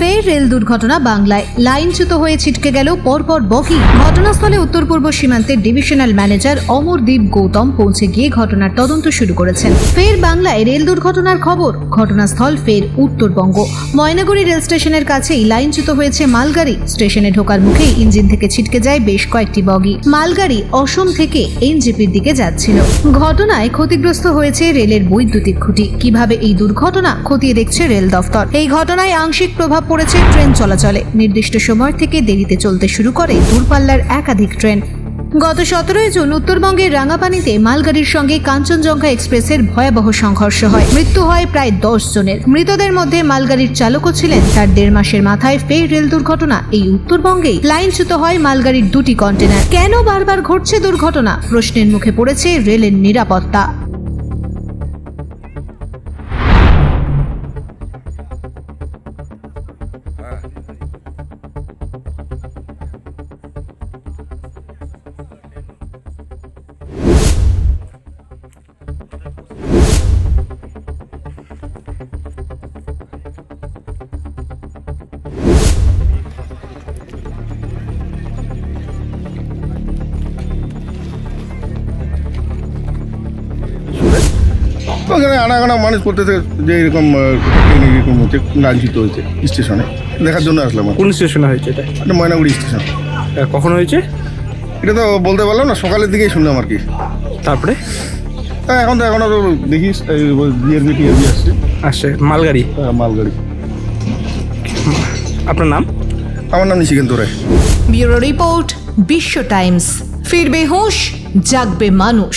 ফের রেল দুর্ঘটনা বাংলায়। লাইনচ্যুত হয়ে ছিটকে গেল পরপর বগি। ঘটনাস্থলে উত্তর পূর্ব সীমান্তের ডিভিশনাল ম্যানেজার অমরদীপ গৌতম পৌঁছে গিয়ে ঘটনার তদন্ত শুরু করেছেন। ফের বাংলায় রেল দুর্ঘটনার খবর। ঘটনাস্থল ফের উত্তরবঙ্গ। ময়নাগুড়ি রেল স্টেশনের কাছেই লাইনচ্যুত হয়েছে মালগাড়ি। স্টেশনে ঢোকার মুখেই ইঞ্জিন থেকে ছিটকে যায় বেশ কয়েকটি বগি। মালগাড়ি অসম থেকে এনজেপির দিকে যাচ্ছিল। ঘটনায় ক্ষতিগ্রস্ত হয়েছে রেলের বৈদ্যুতিক খুঁটি। কীভাবে এই দুর্ঘটনা খতিয়ে দেখছে রেল দফতর? এই ঘটনায় আংশিক প্রভাব পড়েছে ট্রেন চলাচলে। নির্দিষ্ট সময় থেকে দেরিতে চলতে শুরু করে দূরপাল্লার একাধিক ট্রেন। গত সতেরোই জুন উত্তরবঙ্গের রাঙাপানিতে মালগাড়ির সঙ্গে কাঞ্চনজঙ্ঘা এক্সপ্রেসের ভয়াবহ সংঘর্ষ হয়। মৃত্যু হয় প্রায় দশ জনের। মৃতদের মধ্যে মালগাড়ির চালকও ছিলেন। তার দেড় মাসের মাথায় ফের রেল দুর্ঘটনা। এই উত্তরবঙ্গেই লাইনচ্যুত হয় মালগাড়ির দুটি কন্টেনার। কেন বারবার ঘটছে দুর্ঘটনা? প্রশ্নের মুখে পড়েছে রেলের নিরাপত্তা। ওখানে আনাগানা মানুষ করতেছে যে এরকম এরকম হচ্ছে লাঞ্ছিত হয়েছে স্টেশনে। দেখার জন্য আসলাম কোন স্টেশনে হয়েছে এটা? এটা ময়নাগুড়ি স্টেশন। কখন হয়েছে? এটা তো বলতে পারলাম না সকালের দিকেই শুনলাম আর কি। তারপরে? হ্যাঁ, এখন তো এখন দেখিস জিআরবি টিআরবি আসছে। আসছে মালগাড়ি? হ্যাঁ, মালগাড়ি। আপনার নাম? আমার নাম Nishikanta Roy. Bureau report Bishwa Times. ফিরবে হুঁশ জাগবে মানুষ।